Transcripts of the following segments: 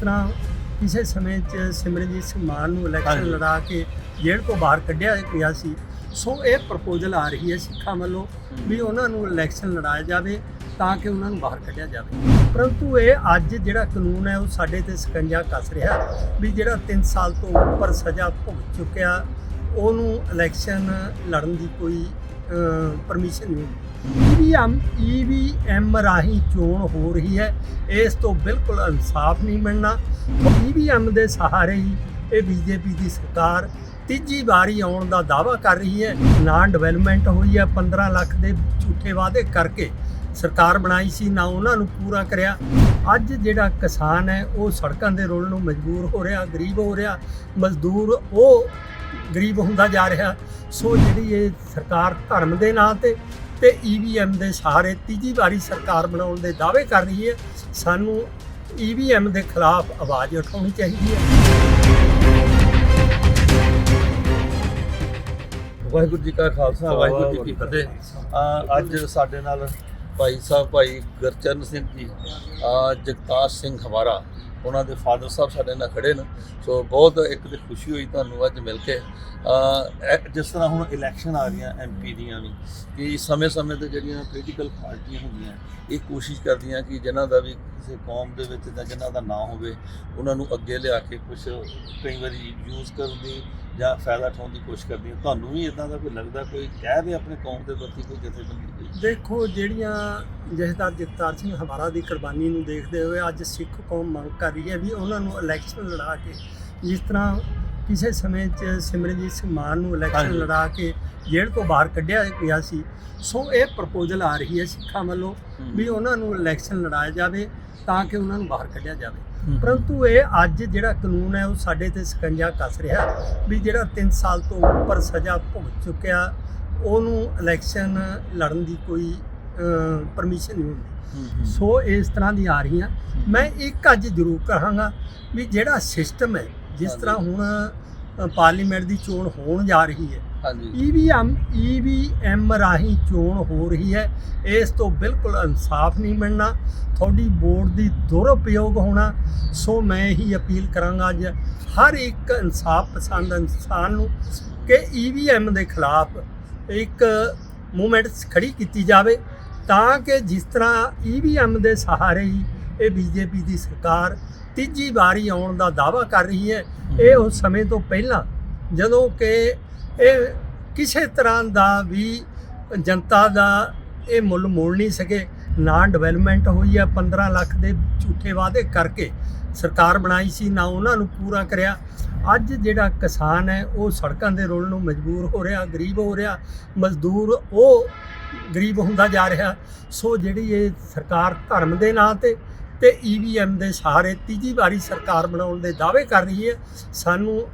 ਤਰ੍ਹਾਂ ਕਿਸੇ ਸਮੇਂ 'ਚ ਸਿਮਰਨਜੀਤ ਸਿੰਘ ਮਾਨ ਨੂੰ ਇਲੈਕਸ਼ਨ। ਲੜਾ ਕੇ ਜੇਲ੍ਹ ਤੋਂ ਬਾਹਰ ਕੱਢਿਆ ਗਿਆ ਸੀ ਸੋ ਇਹ ਪ੍ਰਪੋਜ਼ਲ ਆ ਰਹੀ ਹੈ ਸਿੱਖਾਂ ਵੱਲੋਂ ਵੀ ਉਹਨਾਂ ਨੂੰ ਇਲੈਕਸ਼ਨ ਲੜਾਇਆ ਜਾਵੇ ਤਾਂ ਕਿ ਉਹਨਾਂ ਨੂੰ ਬਾਹਰ ਕੱਢਿਆ ਜਾਵੇ ਪਰੰਤੂ ਇਹ ਅੱਜ ਜਿਹੜਾ ਕਾਨੂੰਨ ਹੈ ਉਹ ਸਾਡੇ ਤੇ ਸਕੰਜਾ ਕੱਸ ਰਿਹਾ ਵੀ ਜਿਹੜਾ 3 ਸਾਲ ਤੋਂ ਉੱਪਰ ਸਜ਼ਾ ਭੁਗਤ ਚੁੱਕਿਆ ਉਹਨੂੰ ਇਲੈਕਸ਼ਨ ਲੜਨ ਦੀ ਕੋਈ ਪਰਮਿਸ਼ਨ ਨਹੀਂ ਈਵੀਐਮ ਈਵੀਐਮ ਰਾਹੀਂ ਚੋਣ ਹੋ ਰਹੀ ਹੈ। ਇਸ ਤੋਂ ਬਿਲਕੁਲ ਇਨਸਾਫ ਨਹੀਂ ਮਿਲਣਾ। ਈਵੀਐਮ ਦੇ ਸਹਾਰੇ ਹੀ ਇਹ ਬੀਜੇਪੀ ਦੀ ਸਰਕਾਰ ਤੀਜੀ ਵਾਰੀ ਆਉਣ ਦਾ ਦਾਅਵਾ ਕਰ ਰਹੀ ਹੈ। ਨਾ ਡਿਵੈਲਪਮੈਂਟ ਹੋਈ ਹੈ। 15 ਲੱਖ ਦੇ ਝੂਠੇ ਵਾਅਦੇ ਕਰਕੇ ਸਰਕਾਰ ਬਣਾਈ ਸੀ, ਨਾ ਉਹਨਾਂ ਨੂੰ ਪੂਰਾ ਕਰਿਆ। ਅੱਜ ਜਿਹੜਾ ਕਿਸਾਨ ਹੈ, ਉਹ ਸੜਕਾਂ ਦੇ ਰੋਲ ਨੂੰ ਮਜਬੂਰ ਹੋ ਰਿਹਾ, ਗਰੀਬ ਹੋ ਰਿਹਾ। ਮਜ਼ਦੂਰ ਉਹ ਗਰੀਬ ਹੁੰਦਾ ਜਾ ਰਿਹਾ। ਸੋ ਜਿਹੜੀ ਇਹ ਸਰਕਾਰ ਧਰਮ ਦੇ ਨਾਂ ਤੇ ਤੇ ਈਵੀਐਮ ਦੇ ਸਹਾਰੇ ਤੀਜੀ ਵਾਰੀ ਸਰਕਾਰ ਬਣਾਉਣ ਦੇ ਦਾਅਵੇ ਕਰ ਰਹੀ ਹੈ ਸਾਨੂੰ ਈਵੀਐਮ ਦੇ ਖਿਲਾਫ ਆਵਾਜ਼ ਉਠਾਉਣੀ ਚਾਹੀਦੀ ਹੈ। ਵਾਹਿਗੁਰੂ ਜੀ ਕਾ ਖਾਲਸਾ ਵਾਹਿਗੁਰੂ ਜੀ ਕੀ ਫਤਿਹ। ਅ, ਅੱਜ ਸਾਡੇ ਨਾਲ ਭਾਈ ਸਾਹਿਬ ਭਾਈ ਗੁਰਚਰਨ ਸਿੰਘ ਜੀ ਅ, ਜਗਤਾਰ ਸਿੰਘ ਹਵਾਰਾ ਉਹਨਾਂ ਦੇ ਫਾਦਰ ਸਾਹਿਬ ਸਾਡੇ ਨਾਲ ਖੜੇ ਨੇ। ਸੋ ਬਹੁਤ ਇੱਕ ਤੇ ਖੁਸ਼ੀ ਹੋਈ ਤੁਹਾਨੂੰ ਅੱਜ ਮਿਲ ਕੇ। ਅ, ਜਿਸ ਤਰ੍ਹਾਂ ਹੁਣ ਇਲੈਕਸ਼ਨ ਆ ਰਹੀਆਂ ਐਮਪੀ ਦੀਆਂ ਵੀ ਕਿ ਸਮੇਂ-ਸਮੇਂ ਤੇ ਜਿਹੜੀਆਂ ਪੋਲੀਟੀਕਲ ਪਾਰਟੀਆਂ ਹੁੰਦੀਆਂ ਇਹ ਕੋਸ਼ਿਸ਼ ਕਰਦੀਆਂ ਕਿ ਜਿਨ੍ਹਾਂ ਦਾ ਵੀ ਕਿਸੇ ਕੌਮ ਦੇ ਵਿੱਚ ਜਾਂ ਜਿਨ੍ਹਾਂ ਦਾ ਨਾਂ ਹੋਵੇ ਉਹਨਾਂ ਨੂੰ ਅੱਗੇ ਲਿਆ ਕੇ ਕੁਝ ਕਈ ਵਾਰੀ ਯੂਜ਼ ਕਰਨ ਦੀ ਜਾਂ ਫਾਇਦਾ ਉਠਾਉਣ ਦੀ ਕੋਸ਼ਿਸ਼ ਕਰਦੀਆਂ ਤੁਹਾਨੂੰ ਵੀ ਇਦਾਂ ਦਾ ਕੋਈ ਲੱਗਦਾ ਕੋਈ ਕਹਿ ਦੇ ਆਪਣੇ ਕੌਮ ਦੇ ਪ੍ਰਤੀ ਕੋਈ ਜਥੇਬੰਦੀ ਕੋਈ? ਦੇਖੋ ਜਿਹੜੀਆਂ ਜਥੇਦਾਰ ਜਗਤਾਰ ਸਿੰਘ ਹਮਾਰਾ ਦੀ ਕੁਰਬਾਨੀ ਨੂੰ ਦੇਖਦੇ ਹੋਏ ਅੱਜ ਸਿੱਖ ਕੌਮ ਮੰਗ ਕਰ ਰਹੀ ਹੈ ਵੀ ਉਹਨਾਂ ਨੂੰ ਇਲੈਕਸ਼ਨ ਲੜਾ ਕੇ ਜਿਸ ਤਰ੍ਹਾਂ ਕਿਸੇ ਸਮੇਂ 'ਚ ਸਿਮਰਨਜੀਤ ਸਿੰਘ ਮਾਨ ਨੂੰ ਇਲੈਕਸ਼ਨ। ਲੜਾ ਕੇ ਜੇਲ੍ਹ ਤੋਂ ਬਾਹਰ ਕੱਢਿਆ ਗਿਆ ਸੀ ਸੋ ਇਹ ਪ੍ਰਪੋਜ਼ਲ ਆ ਰਹੀ ਹੈ ਸਿੱਖਾਂ ਵੱਲੋਂ ਵੀ ਉਹਨਾਂ ਨੂੰ ਇਲੈਕਸ਼ਨ ਲੜਾਇਆ ਜਾਵੇ ਤਾਂ ਕਿ ਉਹਨਾਂ ਨੂੰ ਬਾਹਰ ਕੱਢਿਆ ਜਾਵੇ। ਪਰੰਤੂ ਇਹ ਅੱਜ ਜਿਹੜਾ ਕਾਨੂੰਨ ਹੈ ਉਹ ਸਾਡੇ ਤੇ ਸਕੰਜਾ ਕੱਸ ਰਿਹਾ ਵੀ ਜਿਹੜਾ 3 ਸਾਲ ਤੋਂ ਉੱਪਰ ਸਜ਼ਾ ਭੁਗਤ ਚੁੱਕਿਆ ਉਹਨੂੰ ਇਲੈਕਸ਼ਨ ਲੜਨ ਦੀ ਕੋਈ ਪਰਮਿਸ਼ਨ ਨਹੀਂ ਹੁੰਦੀ। ਸੋ ਇਸ ਤਰ੍ਹਾਂ ਦੀ ਆ ਰਹੀਆਂ। ਮੈਂ ਇੱਕ ਅੱਜ ਜ਼ਰੂਰ ਕਹਾਂਗਾ ਵੀ ਜਿਹੜਾ ਸਿਸਟਮ ਹੈ ਜਿਸ ਤਰ੍ਹਾਂ ਹੁਣ ਪਾਰਲੀਮੈਂਟ ਦੀ ਚੋਣ ਹੋਣ ਜਾ ਰਹੀ ਹੈ। ਹਾਂਜੀ। ਈਵੀਐਮ ਈਵੀਐਮ ਰਾਹੀਂ ਚੋਣ ਹੋ ਰਹੀ ਹੈ। ਇਸ ਤੋਂ ਬਿਲਕੁਲ ਇਨਸਾਫ ਨਹੀਂ ਮਿਲਣਾ। ਤੁਹਾਡੀ ਵੋਟ ਦੀ ਦੁਰਉਪਯੋਗ ਹੋਣਾ। ਸੋ ਮੈਂ ਹੀ ਅਪੀਲ ਕਰਾਂਗਾ ਅੱਜ ਹਰ ਇੱਕ ਇਨਸਾਫ ਪਸੰਦ ਇਨਸਾਨ ਨੂੰ ਕਿ ਈਵੀਐਮ ਦੇ ਖਿਲਾਫ ਇੱਕ ਮੂਵਮੈਂਟ ਖੜੀ ਕੀਤੀ ਜਾਵੇ ਤਾਂ ਕਿ ਜਿਸ ਤਰ੍ਹਾਂ ਈਵੀਐਮ ਦੇ ਸਹਾਰੇ ਹੀ ਇਹ ਬੀਜੇਪੀ ਦੀ ਸਰਕਾਰ ਤੀਜੀ ਵਾਰੀ ਆਉਣ ਦਾ ਦਾਅਵਾ ਕਰ ਰਹੀ ਹੈ ਇਹ ਉਸ ਸਮੇਂ ਤੋਂ ਪਹਿਲਾਂ ਜਦੋਂ ਕਿ ਇਹ ਕਿਸੇ ਤਰ੍ਹਾਂ ਦਾ ਵੀ ਜਨਤਾ ਦਾ ਇਹ ਮੁੱਲ ਮੋੜ ਨਹੀਂ ਸਕੇ, ਨਾ ਡਿਵੈਲਪਮੈਂਟ ਹੋਈ ਹੈ 15 ਲੱਖ ਦੇ ਝੂਠੇ ਵਾਅਦੇ ਕਰਕੇ ਸਰਕਾਰ ਬਣਾਈ ਸੀ, ਨਾ ਉਹਨਾਂ ਨੂੰ ਪੂਰਾ ਕਰਿਆ। ਅੱਜ ਜਿਹੜਾ ਕਿਸਾਨ ਹੈ, ਉਹ ਸੜਕਾਂ ਦੇ ਰੋਲ ਨੂੰ ਮਜਬੂਰ ਹੋ ਰਿਹਾ, ਗਰੀਬ ਹੋ ਰਿਹਾ, ਮਜ਼ਦੂਰ, ਉਹ ਗਰੀਬ ਹੁੰਦਾ ਜਾ ਰਿਹਾ। ਸੋ ਜਿਹੜੀ ਇਹ ਸਰਕਾਰ ਧਰਮ ਦੇ ਨਾਂ ਤੇ ਤੇ ਈਵੀਐਮ ਦੇ ਸਹਾਰੇ ਤੀਜੀ ਵਾਰੀ ਸਰਕਾਰ ਬਣਾਉਣ ਦੇ ਦਾਅਵੇ ਕਰ ਰਹੀ ਹੈ। ਸਾਨੂੰ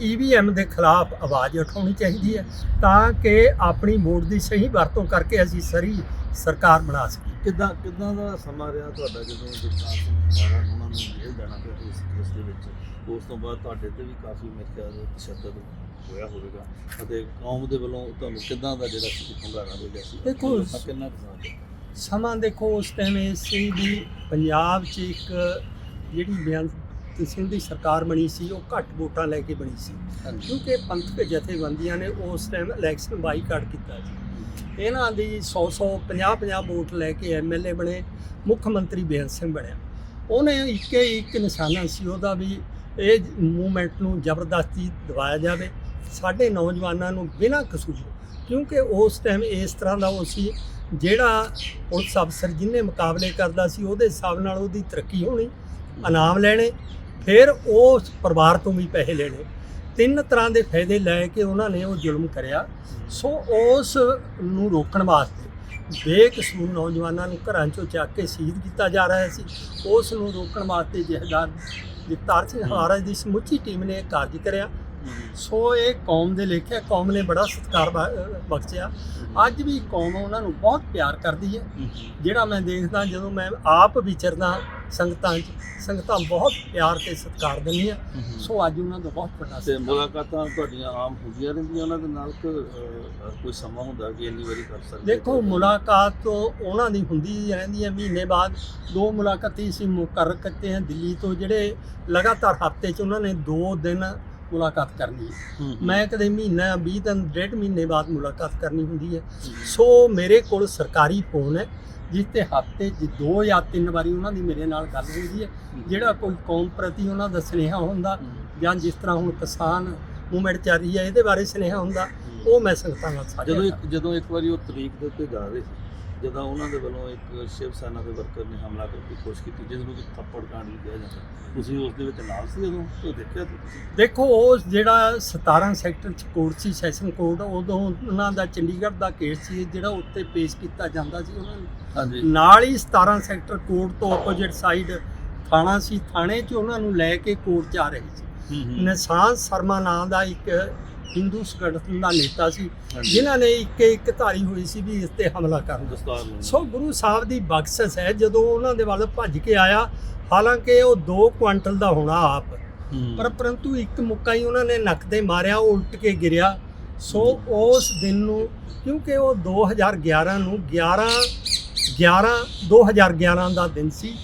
ਈਵੀਐਮ ਦੇ ਖਿਲਾਫ ਆਵਾਜ਼ ਉਠਾਉਣੀ ਚਾਹੀਦੀ ਹੈ ਤਾਂ ਕਿ ਆਪਣੀ ਵੋਟ ਦੀ ਸਹੀ ਵਰਤੋਂ ਕਰਕੇ ਅਸੀਂ ਸਰੀ ਸਰਕਾਰ ਬਣਾ ਸਕੀਏ। ਕਿਦਾਂ ਕਿਦਾਂ ਦਾ ਸਮਾਂ ਰਿਹਾ ਤੁਹਾਡਾ ਜਦੋਂ ਜਗਤਾਰ ਸਿੰਘ ਹਮਾਰਾ ਉਹਨਾਂ ਨੂੰ ਜੇਲ੍ਹ ਜਾਣਾ ਪਿਆ ਇਸ ਕੇਸ ਦੇ ਵਿੱਚ? ਉਸ ਤੋਂ ਬਾਅਦ ਤੁਹਾਡੇ ਤੇ ਵੀ ਕਾਫੀ ਮੇਰੇ ਖਿਆਲ ਤਸ਼ੱਦਦ ਹੋਇਆ ਹੋਵੇਗਾ। ਅਤੇ ਕੌਮ ਦੇ ਵੱਲੋਂ ਤੁਹਾਨੂੰ ਕਿਦਾਂ ਦਾ ਜਿਹੜਾ ਹੁੰਗਾਰਾ ਮਿਲਿਆ ਸੀ? ਦੇਖੋ, ਕਿੰਨਾ ਕੁ ਸਮਾਂ ਦੇਖੋ ਉਸ ਟਾਈਮ ਇਹ ਸੀ ਵੀ ਪੰਜਾਬ 'ਚ ਇੱਕ ਜਿਹੜੀ ਬੇਅੰਤ ਸਿੰਘ ਦੀ ਸਰਕਾਰ ਬਣੀ ਸੀ ਉਹ ਘੱਟ ਵੋਟਾਂ ਲੈ ਕੇ ਬਣੀ ਸੀ। ਕਿਉਂਕਿ ਪੰਥਕ ਜਥੇਬੰਦੀਆਂ ਨੇ ਉਸ ਟਾਈਮ ਇਲੈਕਸ਼ਨ ਬਾਈਕਾਟ ਕੀਤਾ ਸੀ ਇਹਨਾਂ ਦੀ 100 100 50 50 ਵੋਟ ਲੈ ਕੇ ਐਮਐਲਏ ਬਣੇ ਮੁੱਖ ਮੰਤਰੀ ਬੇਅੰਤ ਸਿੰਘ ਬਣਿਆ। ਉਹਨੇ ਇੱਕੇ ਇੱਕ ਨਿਸ਼ਾਨਾ ਸੀ ਉਹਦਾ ਵੀ ਇਹ ਮੂਵਮੈਂਟ ਨੂੰ ਜ਼ਬਰਦਸਤੀ ਦਬਾਇਆ ਜਾਵੇ। ਸਾਡੇ ਨੌਜਵਾਨਾਂ ਨੂੰ ਬਿਨਾਂ ਕਸੂਰ ਕਿਉਂਕਿ ਉਸ ਟਾਈਮ ਇਸ ਤਰ੍ਹਾਂ ਦਾ ਉਹ ਸੀ ਜਿਹੜਾ ਪੁਲਿਸ ਅਫਸਰ ਜਿਹਨੇ ਮੁਕਾਬਲੇ ਕਰਦਾ ਸੀ, ਉਹਦੇ ਹਿਸਾਬ ਨਾਲ ਉਹਦੀ ਤਰੱਕੀ ਹੋਣੀ, ਇਨਾਮ ਲੈਣੇ, ਫਿਰ ਉਸ ਪਰਿਵਾਰ ਤੋਂ ਵੀ ਪੈਸੇ ਲੈਣੇ। ਤਿੰਨ ਤਰ੍ਹਾਂ ਦੇ ਫਾਇਦੇ ਲੈ ਕੇ ਉਹਨਾਂ ਨੇ ਉਹ ਜ਼ੁਲਮ ਕਰਿਆ। ਸੋ ਉਸ ਨੂੰ ਰੋਕਣ ਵਾਸਤੇ ਬੇਕਸੂਰ ਨੌਜਵਾਨਾਂ ਨੂੰ ਘਰਾਂ ਚੋਂ ਚੱਕ ਕੇ ਸ਼ਹੀਦ ਕੀਤਾ ਜਾ ਰਿਹਾ ਸੀ। ਉਸ ਨੂੰ ਰੋਕਣ ਵਾਸਤੇ ਜਹਦਾਰ ਜਗਤਾਰ ਸਿੰਘ ਹਾਰਾ ਦੀ ਸਮੁੱਚੀ ਟੀਮ ਨੇ ਕਾਰਜ ਕਰਿਆ। ਸੋ ਇਹ ਕੌਮ ਦੇ ਲੇਖੇ ਕੌਮ ਨੇ ਬੜਾ ਸਤਿਕਾਰ ਬਖਸ਼ਿਆ। ਅੱਜ ਵੀ ਕੌਮ ਉਹਨਾਂ ਨੂੰ ਬਹੁਤ ਪਿਆਰ ਕਰਦੀ ਹੈ। ਜਿਹੜਾ ਮੈਂ ਦੇਖਦਾ ਜਦੋਂ ਮੈਂ ਆਪ ਵਿਚਰਦਾ ਸੰਗਤਾਂ 'ਚ ਸੰਗਤਾਂ ਬਹੁਤ ਪਿਆਰ ਤੇ ਸਤਿਕਾਰ ਦਿੰਦੀਆਂ। ਸੋ ਅੱਜ ਉਹਨਾਂ ਦਾ ਬਹੁਤ ਵੱਡਾ ਤੇ ਮੁਲਾਕਾਤਾਂ ਤੁਹਾਡੀਆਂ ਆਮ ਹੁੰਦੀਆਂ ਰਹਿੰਦੀਆਂ ਉਹਨਾਂ ਦੇ ਨਾਲ ਕੋਈ ਸਮਾਂ ਹੁੰਦਾ ਕਿ ਇੰਨੀ ਵਾਰੀ ਕਰ ਸਕਦੇ ਦੇਖੋ ਮੁਲਾਕਾਤ ਤੋਂ ਉਹਨਾਂ ਦੀ ਹੁੰਦੀ ਰਹਿੰਦੀ ਹੈ। ਮਹੀਨੇ ਬਾਅਦ ਦੋ ਮੁਲਾਕਾਤੀ ਸੀ ਮੁਕਰਰ ਕਰਤੇ ਹਨ ਦਿੱਲੀ ਤੋਂ ਜਿਹੜੇ ਲਗਾਤਾਰ ਹਫ਼ਤੇ 'ਚ ਉਹਨਾਂ ਨੇ ਦੋ ਦਿਨ ਮੁਲਾਕਾਤ ਕਰਨੀ ਹੈ। ਮੈਂ ਕਦੇ ਮਹੀਨਾ 20 ਦਿਨ ਡੇਢ ਮਹੀਨੇ ਬਾਅਦ ਮੁਲਾਕਾਤ ਕਰਨੀ ਹੁੰਦੀ ਹੈ। ਸੋ ਮੇਰੇ ਕੋਲ ਸਰਕਾਰੀ ਫੋਨ ਹੈ ਜਿਸ ਤੇ ਹਫ਼ਤੇ 'ਚ ਦੋ ਜਾਂ ਤਿੰਨ ਵਾਰੀ ਉਹਨਾਂ ਦੀ ਮੇਰੇ ਨਾਲ ਗੱਲ ਹੁੰਦੀ ਹੈ। ਜਿਹੜਾ ਕੋਈ ਕੌਮ ਪ੍ਰਤੀ ਉਹਨਾਂ ਦਾ ਸੁਨੇਹਾ ਹੁੰਦਾ ਜਾਂ ਜਿਸ ਤਰ੍ਹਾਂ ਹੁਣ ਕਿਸਾਨ ਮੂਵਮੈਂਟ ਚੱਲ ਰਹੀ ਹੈ ਇਹਦੇ ਬਾਰੇ ਸੁਨੇਹਾ ਹੁੰਦਾ ਉਹ ਮੈਂ ਸੰਗਤਾਂ ਨਾਲ ਸਾਂਝਾ ਜਦੋਂ ਜਦੋਂ ਇੱਕ ਵਾਰੀ ਉਹ ਤਰੀਕ ਦੇ ਉੱਤੇ ਜਾ ਰਹੇ ਸੀ ਜਦੋਂ ਉਹਨਾਂ ਦੇ ਵੱਲੋਂ ਇੱਕ ਸ਼ਿਵ ਸੈਨਾ ਦੇ ਵਰਕਰ ਨੇ ਹਮਲਾ ਕਰਨ ਦੀ ਕੋਸ਼ਿਸ਼ ਕੀਤੀ ਜਿਸ ਨੂੰ ਕਿ ਥੱਪੜ ਕਾਂਡ ਵੀ ਕਿਹਾ ਜਾਂਦਾ। ਤੁਸੀਂ ਉਸ ਦੇ ਵਿੱਚ ਨਾਲ ਸੀ ਉਦੋਂ? ਉਹ ਦੇਖਿਆ ਤੁਸੀਂ? ਦੇਖੋ ਉਹ ਜਿਹੜਾ 17 ਸੈਕਟਰ ਚ ਕੋਰਟ ਸੀ ਸੈਸ਼ਨ ਕੋਰਟ ਉਦੋਂ ਉਹਨਾਂ ਦਾ ਚੰਡੀਗੜ੍ਹ ਦਾ ਕੇਸ ਸੀ ਜਿਹੜਾ ਉੱਤੇ ਪੇਸ਼ ਕੀਤਾ ਜਾਂਦਾ ਸੀ ਉਹਨਾਂ ਨੂੰ। ਹਾਂਜੀ। ਨਾਲ ਹੀ 17 ਸੈਕਟਰ ਕੋਰਟ ਤੋਂ ਆਪੋਜ਼ਿਟ ਸਾਈਡ ਥਾਣਾ ਸੀ ਥਾਣੇ 'ਚ ਉਹਨਾਂ ਨੂੰ ਲੈ ਕੇ ਕੋਰਟ 'ਚ ਆ ਰਹੇ ਸੀ। ਨਿਸ਼ਾਨ ਸ਼ਰਮਾ ਨਾਂ ਦਾ ਇੱਕ ਹਿੰਦੂ ਸੰਗਠਨ ਦਾ ਨੇਤਾ ਸੀ ਜਿਨ੍ਹਾਂ ਨੇ ਇੱਕ ਇੱਕ ਧਾਰੀ ਹੋਈ ਸੀ ਵੀ ਇਸ ਤੇ ਹਮਲਾ ਕਰਨ ਸੋ ਗੁਰੂ ਸਾਹਿਬ ਦੀ ਬਖਸ਼ਿਸ਼ ਹੈ ਜਦੋਂ ਉਹਨਾਂ ਦੇ ਵੱਲ ਭੱਜ ਕੇ ਆਇਆ ਹਾਲਾਂਕਿ ਉਹ 2 ਕੁਆਂਟਲ ਦਾ ਹੋਣਾ ਆਪ। ਪਰ ਪਰੰਤੂ ਇੱਕ ਮੁੱਕਾ ਹੀ ਉਹਨਾਂ ਨੇ ਨੱਕ ਤੇ ਮਾਰਿਆ ਉਹ ਉਲਟ ਕੇ ਗਿਰਿਆ। ਸੋ ਉਸ ਦਿਨ ਨੂੰ ਕਿਉਂਕਿ ਉਹ 2011 ਨੂੰ 11 11 2011 ਦਾ ਦਿਨ ਸੀ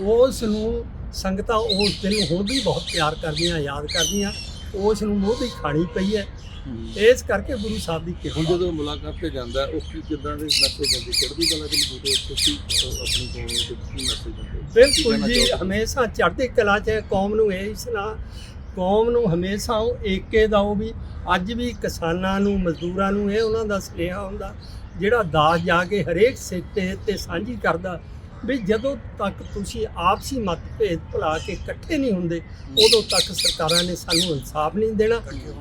ਉਸ ਨੂੰ ਸੰਗਤਾਂ ਉਸ ਦਿਨ ਹੁਣ ਵੀ ਬਹੁਤ ਪਿਆਰ ਕਰਦੀਆਂ ਯਾਦ ਕਰਦੀਆਂ। ਉਸ ਨੂੰ ਮੂੰਹ ਦੀ ਖਾਣੀ ਪਈ ਹੈ ਹੂੰ। ਇਸ ਕਰਕੇ ਗੁਰੂ ਸਾਹਿਬ ਦੀ ਹੁਣ ਕਿਰਪਾ ਜਦੋਂ ਮੁਲਾਕਾਤ ਤੇ ਜਾਂਦਾ ਹੈ, ਉਹ ਕੀ ਕਿਦਾਂ ਦੇ ਮੈਸੇਜ ਦਿੰਦੇ ਚੜ੍ਹਦੀ ਕਲਾ ਦੇ ਬੂਟੇ ਤੁਸੀਂ ਅਹ, ਆਪਣੀ ਕੌਮ ਨੂੰ ਕੀ ਮੈਸੇਜ ਦਿੰਦੇ ਬਿਲਕੁਲ ਜੀ? ਹਮੇਸ਼ਾ ਚੜ੍ਹਦੀ ਕਲਾ 'ਚ ਹੈ, ਕੌਮ ਨੂੰ ਇਹ ਸੁਣਾ ਕੌਮ ਨੂੰ ਹਮੇਸ਼ਾ ਉਹ ਏਕੇ ਦਾ ਉਹ ਵੀ ਅੱਜ ਵੀ ਕਿਸਾਨਾਂ ਨੂੰ ਮਜ਼ਦੂਰਾਂ ਨੂੰ ਇਹ ਉਹਨਾਂ ਦਾ ਸੁਨੇਹਾ ਹੁੰਦਾ ਜਿਹੜਾ ਦਾਸ ਜਾ ਕੇ ਹਰੇਕ ਸਿੱਟੇ ਤੇ ਸਾਂਝੀ ਕਰਦਾ ਵੀ ਜਦੋਂ ਤੱਕ ਤੁਸੀਂ ਆਪਸੀ ਮਤਭੇਦ ਭੁਲਾ ਕੇ ਇਕੱਠੇ ਨਹੀਂ ਹੁੰਦੇ, ਉਦੋਂ ਤੱਕ ਸਰਕਾਰਾਂ ਨੇ ਸਾਨੂੰ ਇਨਸਾਫ ਨਹੀਂ ਦੇਣਾ।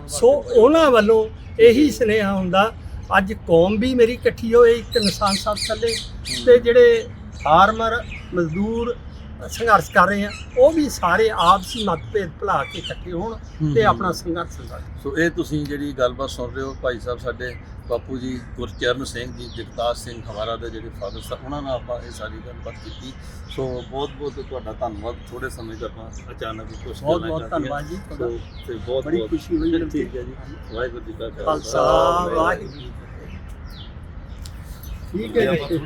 ਸੋ ਉਹਨਾਂ ਵੱਲੋਂ ਇਹੀ ਸੁਨੇਹਾ ਹੁੰਦਾ, ਅੱਜ ਕੌਮ ਵੀ ਮੇਰੀ ਇਕੱਠੀ ਹੋਏ, ਇੱਕ ਨਿਸ਼ਾਨ ਸਾਹਿਬ ਥੱਲੇ ਤੇ ਜਿਹੜੇ ਫਾਰਮਰ, ਮਜ਼ਦੂਰ ਸੰਘਰਸ਼ ਕਰ ਰਹੇ ਆ। ਉਹ ਵੀ ਸਾਰੇ ਆਪਸੀ ਮਤਭੇਦ ਭੁਲਾ ਕੇ ਇਕੱਠੇ ਹੋਣ ਤੇ। ਆਪਣਾ ਸੰਘਰਸ਼ ਕਰਨ ਸੋ ਇਹ ਤੁਸੀਂ ਜਿਹੜੀ ਗੱਲਬਾਤ ਸੁਣ ਰਹੇ ਹੋ ਭਾਈ ਸਾਹਿਬ ਸਾਡੇ ਬਾਪੂ ਜੀ ਗੁਰਚਰਨ ਸਿੰਘ ਜੀ ਜਗਤਾਰ ਸਿੰਘ ਹਵਾਰਾ ਦੇ ਜਿਹੜੇ ਫਾਦਰ ਸਾਹਿਬ ਉਹਨਾਂ ਨਾਲ ਆਪਾਂ ਇਹ ਸਾਰੀ ਗੱਲਬਾਤ ਕੀਤੀ। ਸੋ ਬਹੁਤ ਬਹੁਤ ਤੁਹਾਡਾ ਧੰਨਵਾਦ। ਥੋੜੇ ਸਮੇਂ ਤੋਂ ਆਪਾਂ ਅਚਾਨਕ ਹੀ ਕੁਝ ਬਹੁਤ ਬਹੁਤ ਧੰਨਵਾਦ ਜੀ ਤੁਹਾਡਾ। ਤੇ ਬਹੁਤ ਬੜੀ ਖੁਸ਼ੀ ਹੋਈ ਠੀਕ ਹੈ ਜੀ। ਵਾਹਿਗੁਰੂ ਜੀ ਕਾ ਖਾਲਸਾ ਵਾਹਿਗੁਰੂ ਜੀ ਕੀ ਫਤਿਹ। ਠੀਕ ਹੈ ਜੀ।